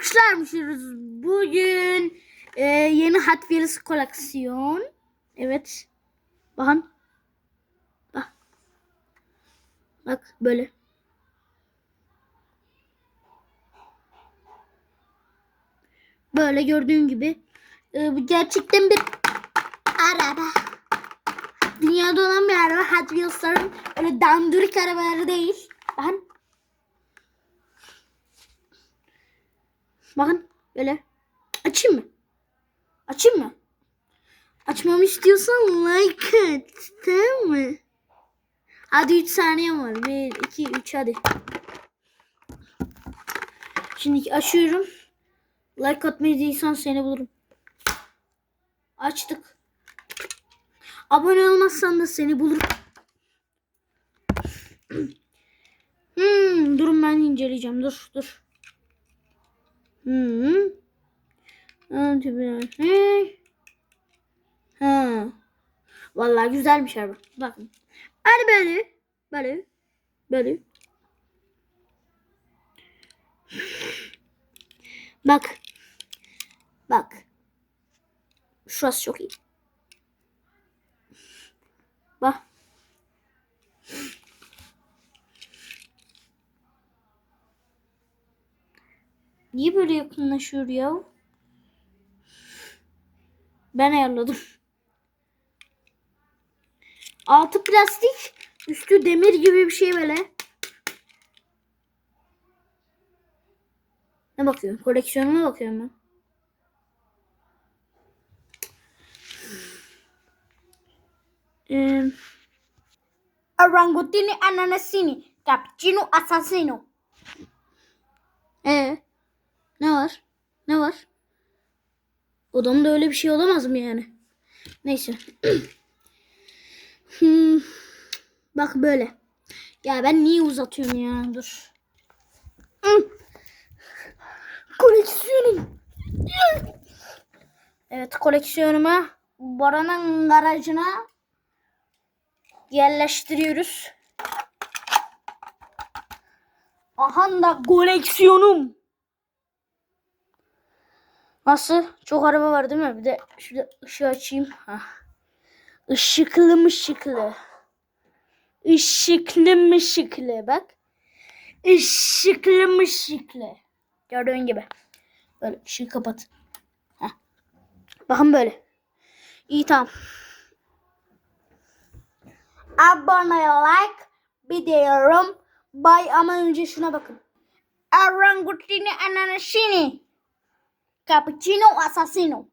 kuşlarmışız. Bugün e, yeni Hot Wheels koleksiyon. Evet. Bakın. Bak. Bak böyle. Böyle gördüğün gibi. e, bu gerçekten bir araba. Dünyada olan bir araba. Hot Wheels'ların öyle dandurik arabaları değil. Bakın. Bakın böyle. Açayım mı? Açayım mı? Açmamı istiyorsan like et. Tamam mı? Hadi 3 saniyem var. 1, 2, 3 hadi. Şimdi açıyorum. Like atmayı seni bulurum. Açtık. Abone olmazsan da seni bulurum. hmm, durun ben inceleyeceğim. Dur dur. Hmm. Hadi biraz. Ha. Vallahi güzelmiş araba. Bakın. Hadi böyle. Böyle. Böyle. Bak. Bak. Şurası çok iyi. Bak. Niye böyle yakınlaşıyor ya? Ben ayarladım. Altı plastik, üstü demir gibi bir şey böyle. Ne bakıyorum? Koleksiyonuna bakıyorum ben. Ee, Orangutini ananasini. Cappuccino assassino. ee, ne var? Ne var? Odamda öyle bir şey olamaz mı yani? Neyse. Hmm, Bak böyle. Ya ben niye uzatıyorum ya? Dur. Hmm. Koleksiyonum. Evet koleksiyonuma Bora'nın garajına yerleştiriyoruz. Aha da koleksiyonum. Nasıl? Çok araba var değil mi? Bir de şurada ışığı açayım. Hah. Işıklı mı ışıklı? Işıklı mı ışıklı? Bak. Işıklı mı ışıklı? Gördüğün gibi. Böyle ışığı kapat. Heh. Bakın böyle. İyi tamam. Abone like. Bir de yorum. Bay ama önce şuna bakın. Orangutini ananasini. Cappuccino assassino.